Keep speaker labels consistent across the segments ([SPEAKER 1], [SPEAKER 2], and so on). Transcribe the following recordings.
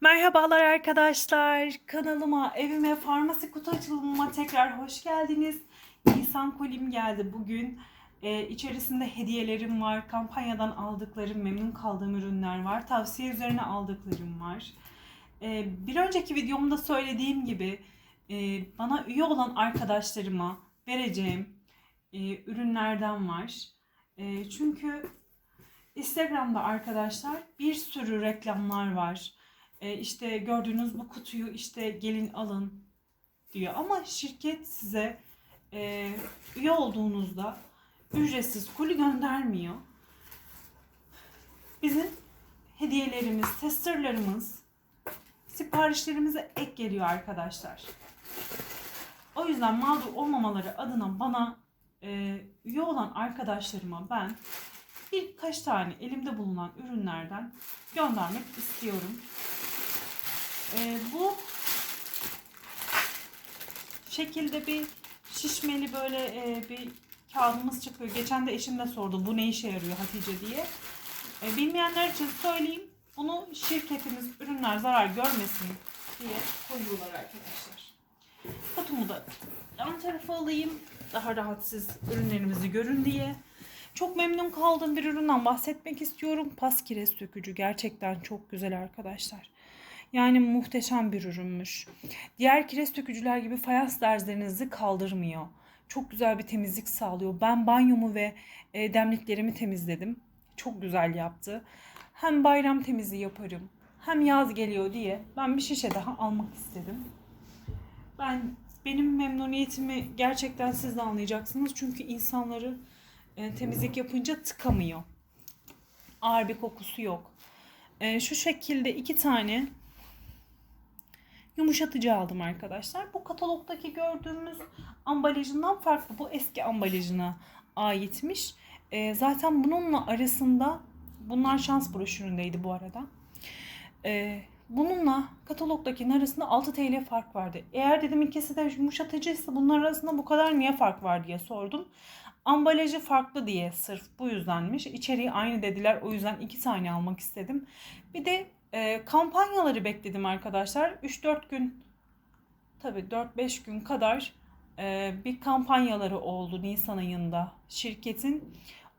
[SPEAKER 1] Merhabalar arkadaşlar. Kanalıma, evime, farmasi kutu açılımıma tekrar hoş geldiniz. Nisan kolim geldi bugün. Ee, içerisinde hediyelerim var. Kampanyadan aldıklarım, memnun kaldığım ürünler var. Tavsiye üzerine aldıklarım var. Ee, bir önceki videomda söylediğim gibi e, bana üye olan arkadaşlarıma vereceğim e, ürünlerden var. E, çünkü Instagram'da arkadaşlar bir sürü reklamlar var. E, işte gördüğünüz bu kutuyu işte gelin alın diyor. Ama şirket size e, üye olduğunuzda ücretsiz koli göndermiyor. Bizim hediyelerimiz, testerlarımız siparişlerimize ek geliyor arkadaşlar. O yüzden mağdur olmamaları adına bana e, üye olan arkadaşlarıma ben birkaç tane elimde bulunan ürünlerden göndermek istiyorum. Ee, bu şekilde bir şişmeli böyle e, bir kağıdımız çıkıyor. Geçen de eşim de sordu bu ne işe yarıyor Hatice diye. E, bilmeyenler için söyleyeyim. Bunu şirketimiz ürünler zarar görmesin diye koyuyorlar arkadaşlar. Kutumu da yan tarafa alayım. Daha rahat siz ürünlerimizi görün diye. Çok memnun kaldığım bir üründen bahsetmek istiyorum. Paskires dökücü gerçekten çok güzel arkadaşlar. Yani muhteşem bir ürünmüş. Diğer kireç dökücüler gibi fayans derzlerinizi kaldırmıyor. Çok güzel bir temizlik sağlıyor. Ben banyomu ve e, demliklerimi temizledim. Çok güzel yaptı. Hem bayram temizliği yaparım hem yaz geliyor diye ben bir şişe daha almak istedim. Ben benim memnuniyetimi gerçekten siz de anlayacaksınız. Çünkü insanları e, temizlik yapınca tıkamıyor. Ağır bir kokusu yok. E, şu şekilde iki tane yumuşatıcı aldım arkadaşlar. Bu katalogdaki gördüğümüz ambalajından farklı. Bu eski ambalajına aitmiş. E, zaten bununla arasında bunlar şans broşüründeydi bu arada. E, bununla katalogdakinin arasında 6 TL fark vardı. Eğer dedim ikisi de yumuşatıcıysa bunlar arasında bu kadar niye fark var diye sordum. Ambalajı farklı diye sırf bu yüzdenmiş. İçeriği aynı dediler. O yüzden iki tane almak istedim. Bir de e, kampanyaları bekledim arkadaşlar. 3-4 gün tabii 4-5 gün kadar e, bir kampanyaları oldu Nisan ayında şirketin.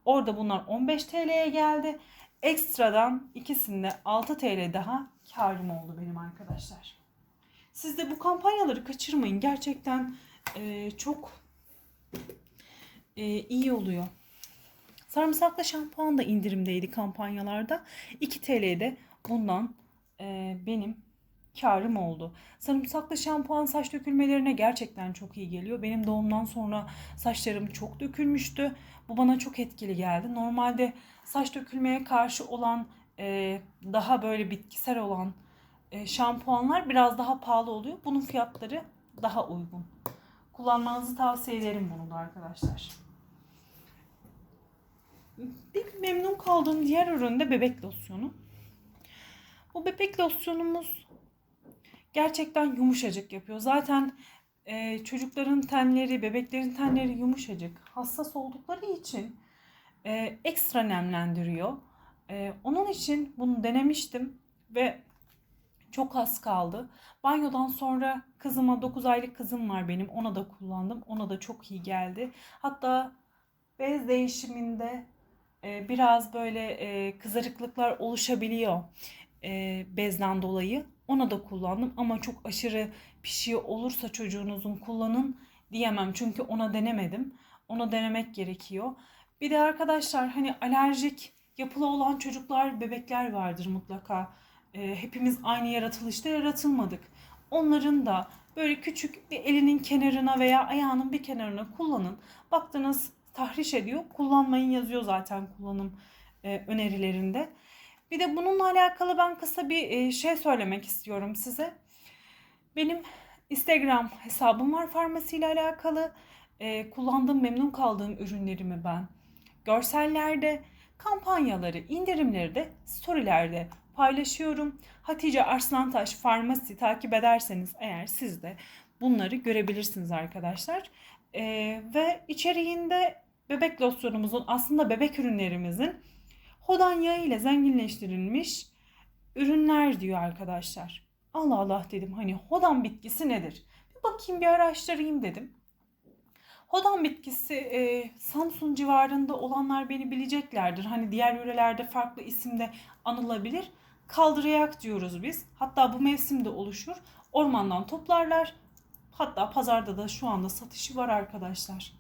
[SPEAKER 1] Orada bunlar 15 TL'ye geldi. Ekstradan ikisinde 6 TL daha karım oldu benim arkadaşlar. Siz de bu kampanyaları kaçırmayın. Gerçekten e, çok e, iyi oluyor. Sarımsaklı şampuan da indirimdeydi kampanyalarda. 2 TL'de bundan e, benim karım oldu. Sarımsaklı şampuan saç dökülmelerine gerçekten çok iyi geliyor. Benim doğumdan sonra saçlarım çok dökülmüştü. Bu bana çok etkili geldi. Normalde saç dökülmeye karşı olan e, daha böyle bitkisel olan e, şampuanlar biraz daha pahalı oluyor. Bunun fiyatları daha uygun. Kullanmanızı tavsiye ederim bunu da arkadaşlar. Bir memnun kaldığım diğer ürün de bebek losyonu. Bu bebek losyonumuz gerçekten yumuşacık yapıyor. Zaten e, çocukların tenleri, bebeklerin tenleri yumuşacık. Hassas oldukları için e, ekstra nemlendiriyor. E, onun için bunu denemiştim ve çok az kaldı. Banyodan sonra kızıma 9 aylık kızım var benim. Ona da kullandım. Ona da çok iyi geldi. Hatta bez değişiminde e, biraz böyle e, kızarıklıklar oluşabiliyor e, bezden dolayı. Ona da kullandım ama çok aşırı pişiyor olursa çocuğunuzun kullanın diyemem. Çünkü ona denemedim. Ona denemek gerekiyor. Bir de arkadaşlar hani alerjik yapılı olan çocuklar, bebekler vardır mutlaka. E, hepimiz aynı yaratılışta yaratılmadık. Onların da böyle küçük bir elinin kenarına veya ayağının bir kenarına kullanın. Baktınız tahriş ediyor. Kullanmayın yazıyor zaten kullanım e, önerilerinde. Bir de bununla alakalı ben kısa bir e, şey söylemek istiyorum size. Benim Instagram hesabım var farmasiyle alakalı. E, kullandığım, memnun kaldığım ürünlerimi ben görsellerde, kampanyaları, indirimleri de storylerde paylaşıyorum. Hatice Arslantaş Farmasi takip ederseniz eğer siz de bunları görebilirsiniz arkadaşlar. E, ve içeriğinde bebek losyonumuzun aslında bebek ürünlerimizin hodan yağı ile zenginleştirilmiş ürünler diyor arkadaşlar. Allah Allah dedim hani hodan bitkisi nedir? Bir bakayım bir araştırayım dedim. Hodan bitkisi e, Samsun civarında olanlar beni bileceklerdir. Hani diğer yörelerde farklı isimde anılabilir. Kaldırayak diyoruz biz. Hatta bu mevsimde oluşur. Ormandan toplarlar. Hatta pazarda da şu anda satışı var arkadaşlar.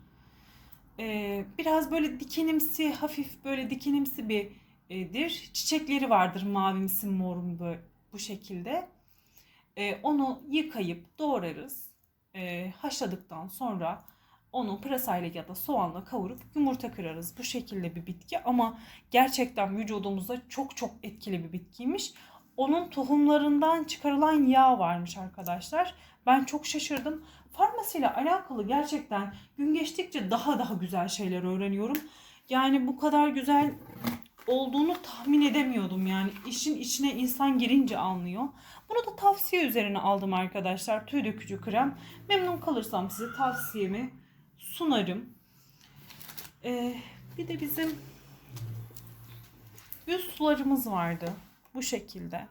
[SPEAKER 1] E, biraz böyle dikenimsi, hafif böyle dikenimsi bir dir. Çiçekleri vardır mavimsi morum böyle bu şekilde. E, onu yıkayıp doğrarız. E, haşladıktan sonra onu pırasayla ya da soğanla kavurup yumurta kırarız. Bu şekilde bir bitki ama gerçekten vücudumuza çok çok etkili bir bitkiymiş. Onun tohumlarından çıkarılan yağ varmış arkadaşlar. Ben çok şaşırdım. Farmasiyle alakalı gerçekten gün geçtikçe daha daha güzel şeyler öğreniyorum. Yani bu kadar güzel olduğunu tahmin edemiyordum yani. işin içine insan girince anlıyor. Bunu da tavsiye üzerine aldım arkadaşlar. Tüy dökücü krem. Memnun kalırsam size tavsiyemi sunarım. Ee, bir de bizim yüz sularımız vardı. Bu şekilde.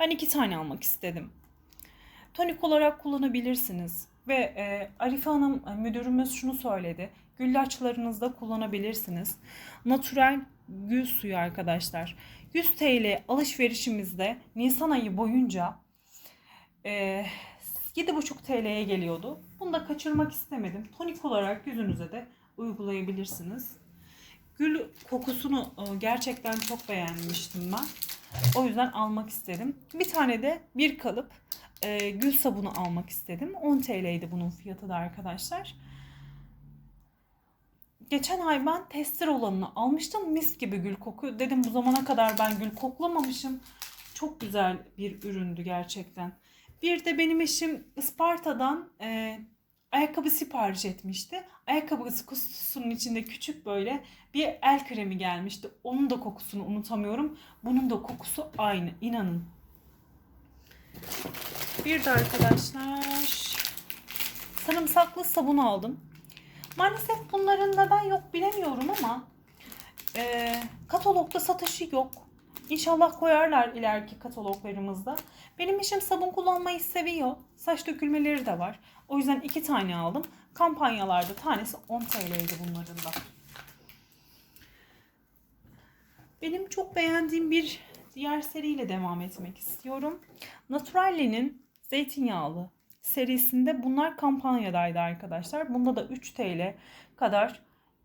[SPEAKER 1] Ben iki tane almak istedim. Tonik olarak kullanabilirsiniz. Ve e, Arife Hanım e, müdürümüz şunu söyledi. Güllaçlarınızda kullanabilirsiniz. Natural gül suyu arkadaşlar. 100 TL alışverişimizde Nisan ayı boyunca e, 7,5 TL'ye geliyordu. Bunu da kaçırmak istemedim. Tonik olarak yüzünüze de uygulayabilirsiniz. Gül kokusunu e, gerçekten çok beğenmiştim ben. O yüzden almak istedim. Bir tane de bir kalıp e, gül sabunu almak istedim. 10 TL'ydi bunun fiyatı da arkadaşlar. Geçen ay ben tester olanını almıştım. Mis gibi gül kokuyor. Dedim bu zamana kadar ben gül koklamamışım. Çok güzel bir üründü gerçekten. Bir de benim eşim Isparta'dan e, ayakkabı sipariş etmişti. Ayakkabısı kutusunun içinde küçük böyle bir el kremi gelmişti. Onun da kokusunu unutamıyorum. Bunun da kokusu aynı. inanın. Bir de arkadaşlar sarımsaklı sabun aldım. Maalesef bunların neden yok bilemiyorum ama e, katalogda satışı yok. İnşallah koyarlar ileriki kataloglarımızda. Benim eşim sabun kullanmayı seviyor. Saç dökülmeleri de var. O yüzden iki tane aldım. Kampanyalarda tanesi 10 TL'ydi bunların da. Benim çok beğendiğim bir diğer seriyle devam etmek istiyorum. Naturalle'nin zeytinyağlı serisinde bunlar kampanyadaydı arkadaşlar. Bunda da 3 TL kadar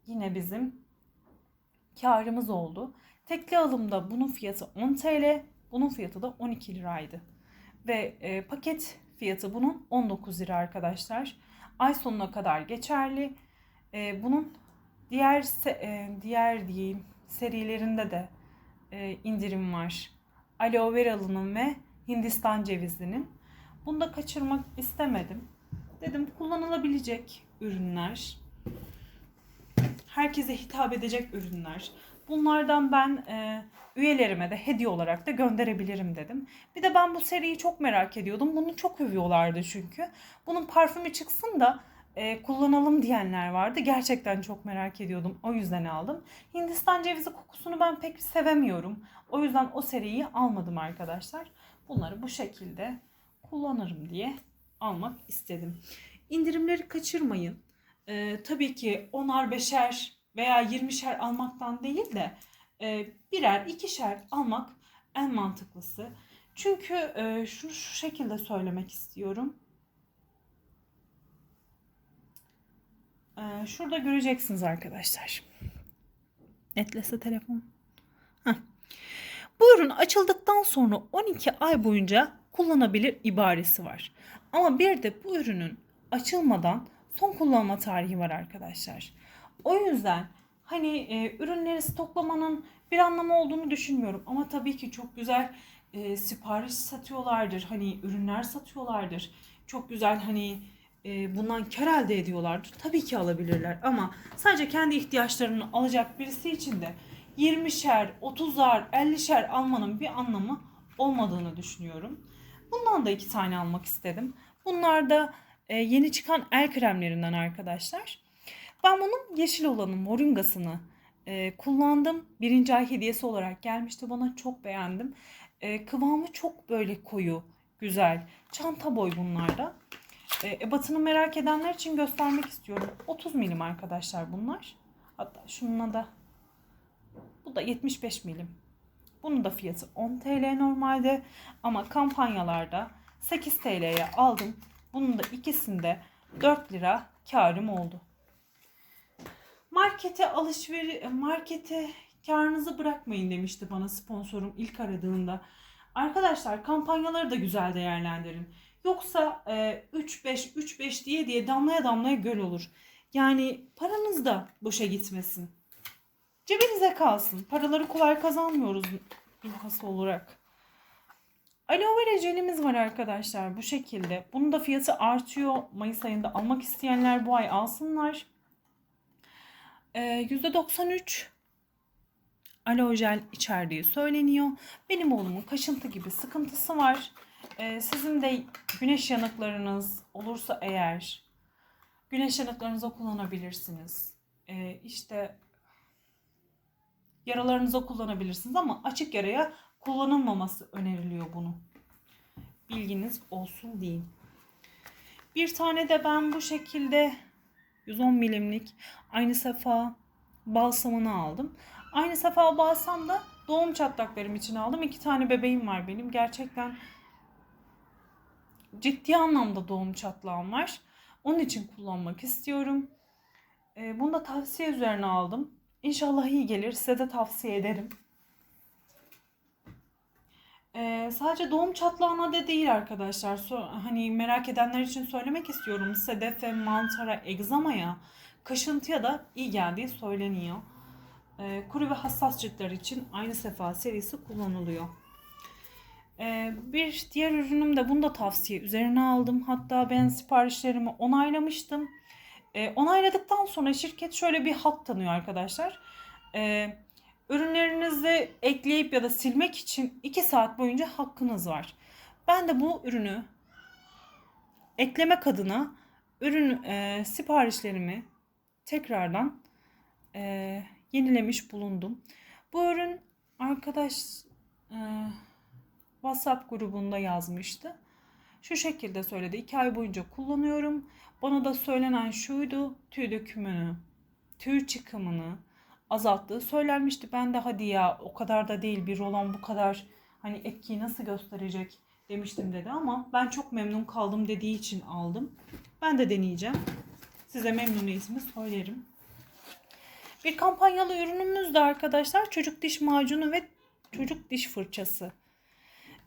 [SPEAKER 1] yine bizim karımız oldu. Tekli alımda bunun fiyatı 10 TL, bunun fiyatı da 12 liraydı. Ve e, paket fiyatı bunun 19 lira arkadaşlar. Ay sonuna kadar geçerli. E, bunun diğer e, diğer diyeyim serilerinde de e, indirim var. Aloe veralı'nın ve Hindistan cevizinin. Bunu da kaçırmak istemedim. Dedim kullanılabilecek ürünler. Herkese hitap edecek ürünler. Bunlardan ben e, üyelerime de hediye olarak da gönderebilirim dedim. Bir de ben bu seriyi çok merak ediyordum. Bunu çok övüyorlardı çünkü. Bunun parfümü çıksın da e, kullanalım diyenler vardı. Gerçekten çok merak ediyordum. O yüzden aldım. Hindistan cevizi kokusunu ben pek sevemiyorum. O yüzden o seriyi almadım arkadaşlar. Bunları bu şekilde kullanırım diye almak istedim. İndirimleri kaçırmayın. Ee, tabii ki onar beşer veya yirmişer almaktan değil de e, birer ikişer almak en mantıklısı. Çünkü e, şunu şu şekilde söylemek istiyorum. E, şurada göreceksiniz arkadaşlar. Netlese telefon. Heh. Bu ürün açıldıktan sonra 12 ay boyunca kullanabilir ibaresi var. Ama bir de bu ürünün açılmadan son kullanma tarihi var arkadaşlar. O yüzden hani e, ürünleri stoklamanın bir anlamı olduğunu düşünmüyorum. Ama tabii ki çok güzel e, sipariş satıyorlardır. Hani ürünler satıyorlardır. Çok güzel hani e, bundan kar elde ediyorlardır. Tabii ki alabilirler ama sadece kendi ihtiyaçlarını alacak birisi için de 20'şer, 30'ar, 50'şer almanın bir anlamı olmadığını düşünüyorum. Bundan da iki tane almak istedim. Bunlar da e, yeni çıkan el kremlerinden arkadaşlar. Ben bunun yeşil olanı moringasını e, kullandım. Birinci ay hediyesi olarak gelmişti bana. Çok beğendim. E, kıvamı çok böyle koyu, güzel. Çanta boy bunlarda. Ebatını merak edenler için göstermek istiyorum. 30 milim arkadaşlar bunlar. Hatta şununla da bu da 75 milim. Bunun da fiyatı 10 TL normalde ama kampanyalarda 8 TL'ye aldım. Bunun da ikisinde 4 lira karım oldu. Markete alışveriş markete karınızı bırakmayın demişti bana sponsorum ilk aradığında. Arkadaşlar kampanyaları da güzel değerlendirin. Yoksa e, 3-5 3-5 diye diye damlaya damlaya göl olur. Yani paranız da boşa gitmesin. Cebinize kalsın. Paraları kolay kazanmıyoruz bilhassa olarak. Aloe vera jelimiz var arkadaşlar bu şekilde. Bunun da fiyatı artıyor. Mayıs ayında almak isteyenler bu ay alsınlar. Ee, %93 aloe jel içerdiği söyleniyor. Benim oğlumun kaşıntı gibi sıkıntısı var. Ee, sizin de güneş yanıklarınız olursa eğer güneş yanıklarınıza kullanabilirsiniz. Ee, işte yaralarınıza kullanabilirsiniz ama açık yaraya kullanılmaması öneriliyor bunu. Bilginiz olsun diyeyim. Bir tane de ben bu şekilde 110 milimlik aynı sefa balsamını aldım. Aynı sefa balsam da doğum çatlaklarım için aldım. İki tane bebeğim var benim. Gerçekten ciddi anlamda doğum çatlağım var. Onun için kullanmak istiyorum. Ee, bunu da tavsiye üzerine aldım. İnşallah iyi gelir. Size de tavsiye ederim. Ee, sadece doğum çatlağına da değil arkadaşlar. So- hani merak edenler için söylemek istiyorum. Sedefe, mantara, egzamaya, kaşıntıya da iyi geldiği söyleniyor. Ee, kuru ve hassas ciltler için aynı sefa serisi kullanılıyor. Ee, bir diğer ürünüm de bunu da tavsiye üzerine aldım. Hatta ben siparişlerimi onaylamıştım. Ee, onayladıktan sonra şirket şöyle bir hak tanıyor arkadaşlar. Ee, ürünlerinizi ekleyip ya da silmek için 2 saat boyunca hakkınız var. Ben de bu ürünü eklemek adına ürün e, siparişlerimi tekrardan e, yenilemiş bulundum. Bu ürün arkadaş e, WhatsApp grubunda yazmıştı. Şu şekilde söyledi. 2 ay boyunca kullanıyorum. Bana da söylenen şuydu. Tüy dökümünü, tüy çıkımını azalttığı söylenmişti. Ben de hadi ya o kadar da değil bir rolon bu kadar hani etkiyi nasıl gösterecek demiştim dedi ama ben çok memnun kaldım dediği için aldım. Ben de deneyeceğim. Size memnuniyetimi söylerim. Bir kampanyalı ürünümüz de arkadaşlar çocuk diş macunu ve çocuk diş fırçası.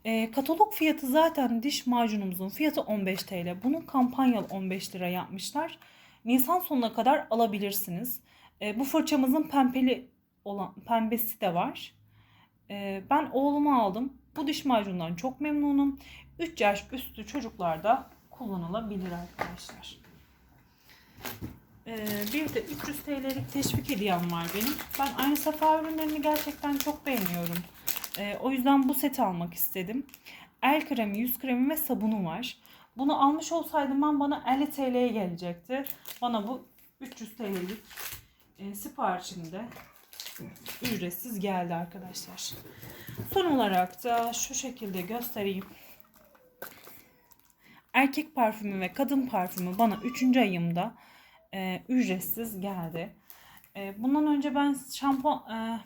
[SPEAKER 1] E, katalog fiyatı zaten diş macunumuzun fiyatı 15 TL. Bunun kampanyalı 15 lira yapmışlar. Nisan sonuna kadar alabilirsiniz. E, bu fırçamızın pembeli olan pembesi de var. E, ben oğluma aldım. Bu diş macunundan çok memnunum. 3 yaş üstü çocuklarda kullanılabilir arkadaşlar. E, bir de 300 TL'lik teşvik hediyem var benim. Ben aynı sefa ürünlerini gerçekten çok beğeniyorum. E, o yüzden bu seti almak istedim. El kremi, yüz kremi ve sabunu var. Bunu almış olsaydım ben bana 50 TL'ye gelecekti. Bana bu 300 TL'lik e, siparişimde ücretsiz geldi arkadaşlar. Son olarak da şu şekilde göstereyim. Erkek parfümü ve kadın parfümü bana 3. ayımda e, ücretsiz geldi. E, bundan önce ben şampuan e,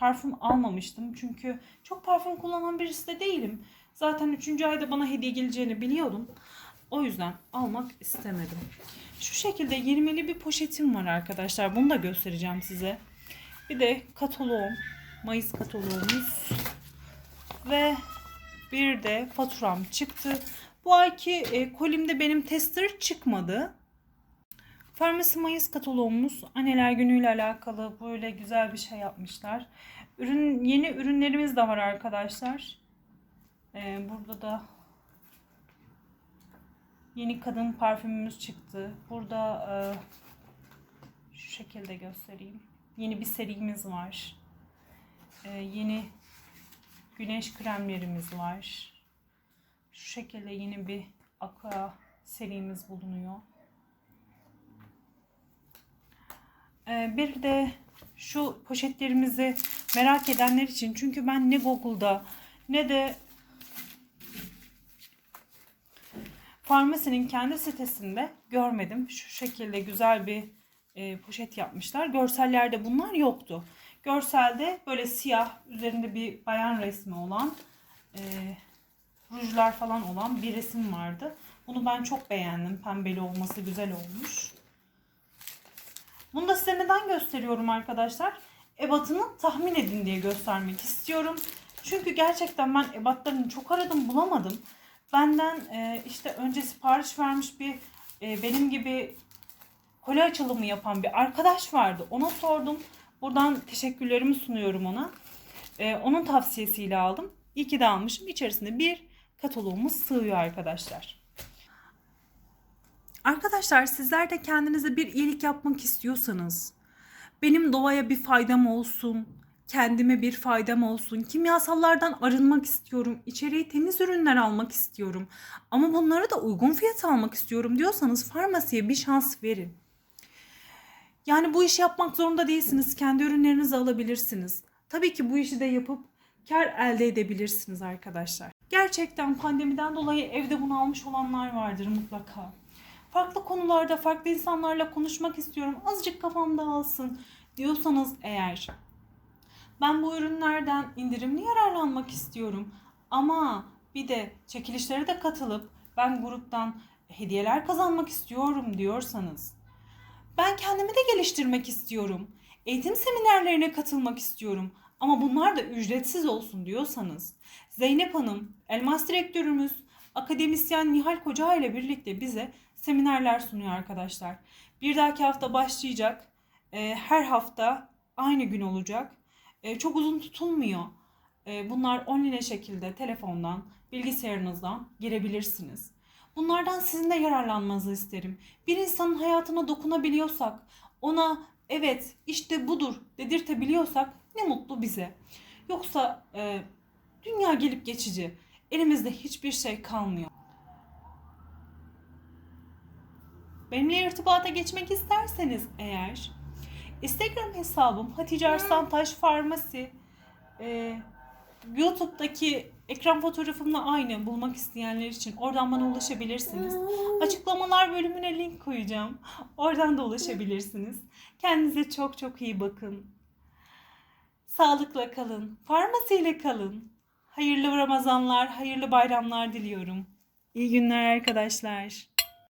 [SPEAKER 1] parfüm almamıştım. Çünkü çok parfüm kullanan birisi de değilim. Zaten 3. ayda bana hediye geleceğini biliyordum. O yüzden almak istemedim. Şu şekilde 20'li bir poşetim var arkadaşlar. Bunu da göstereceğim size. Bir de kataloğum. Mayıs kataloğumuz. Ve bir de faturam çıktı. Bu ayki e, kolimde benim tester çıkmadı. Farmasi Mayıs kataloğumuz anneler günüyle alakalı böyle güzel bir şey yapmışlar. Ürün yeni ürünlerimiz de var arkadaşlar. Ee, burada da yeni kadın parfümümüz çıktı. Burada e, şu şekilde göstereyim. Yeni bir serimiz var. Ee, yeni güneş kremlerimiz var. Şu şekilde yeni bir aqua serimiz bulunuyor. Ee, bir de şu poşetlerimizi merak edenler için çünkü ben ne Google'da ne de farmasinin kendi sitesinde görmedim. Şu şekilde güzel bir e, poşet yapmışlar. Görsellerde bunlar yoktu. Görselde böyle siyah üzerinde bir bayan resmi olan e, rujlar falan olan bir resim vardı. Bunu ben çok beğendim. Pembeli olması güzel olmuş. Bunu da size neden gösteriyorum arkadaşlar? Ebatını tahmin edin diye göstermek istiyorum. Çünkü gerçekten ben ebatlarını çok aradım bulamadım. Benden e, işte önce sipariş vermiş bir e, benim gibi kolye açılımı yapan bir arkadaş vardı. Ona sordum. Buradan teşekkürlerimi sunuyorum ona. E, onun tavsiyesiyle aldım. İyi ki de almışım. İçerisinde bir kataloğumuz sığıyor arkadaşlar. Arkadaşlar sizler de kendinize bir iyilik yapmak istiyorsanız, benim doğaya bir faydam olsun, kendime bir faydam olsun, kimyasallardan arınmak istiyorum, içeriği temiz ürünler almak istiyorum ama bunları da uygun fiyata almak istiyorum diyorsanız farmasiye bir şans verin. Yani bu işi yapmak zorunda değilsiniz. Kendi ürünlerinizi alabilirsiniz. Tabii ki bu işi de yapıp kar elde edebilirsiniz arkadaşlar. Gerçekten pandemiden dolayı evde bunu almış olanlar vardır mutlaka. Farklı konularda farklı insanlarla konuşmak istiyorum. Azıcık kafam dağılsın diyorsanız eğer ben bu ürünlerden indirimli yararlanmak istiyorum. Ama bir de çekilişlere de katılıp ben gruptan hediyeler kazanmak istiyorum diyorsanız ben kendimi de geliştirmek istiyorum. Eğitim seminerlerine katılmak istiyorum. Ama bunlar da ücretsiz olsun diyorsanız Zeynep Hanım, Elmas Direktörümüz, akademisyen Nihal Koca ile birlikte bize seminerler sunuyor arkadaşlar. Bir dahaki hafta başlayacak. Ee, her hafta aynı gün olacak. Ee, çok uzun tutulmuyor. Ee, bunlar online şekilde telefondan, bilgisayarınızdan girebilirsiniz. Bunlardan sizin de yararlanmanızı isterim. Bir insanın hayatına dokunabiliyorsak, ona evet işte budur dedirtebiliyorsak ne mutlu bize. Yoksa e, dünya gelip geçici. Elimizde hiçbir şey kalmıyor. Benimle irtibata geçmek isterseniz eğer Instagram hesabım Hatice Arslantaş Farmasi. Ee, YouTube'daki ekran fotoğrafımla aynı bulmak isteyenler için oradan bana ulaşabilirsiniz. Açıklamalar bölümüne link koyacağım. Oradan da ulaşabilirsiniz. Kendinize çok çok iyi bakın. Sağlıkla kalın. Farmasiyle kalın. Hayırlı Ramazanlar, hayırlı bayramlar diliyorum. İyi günler arkadaşlar.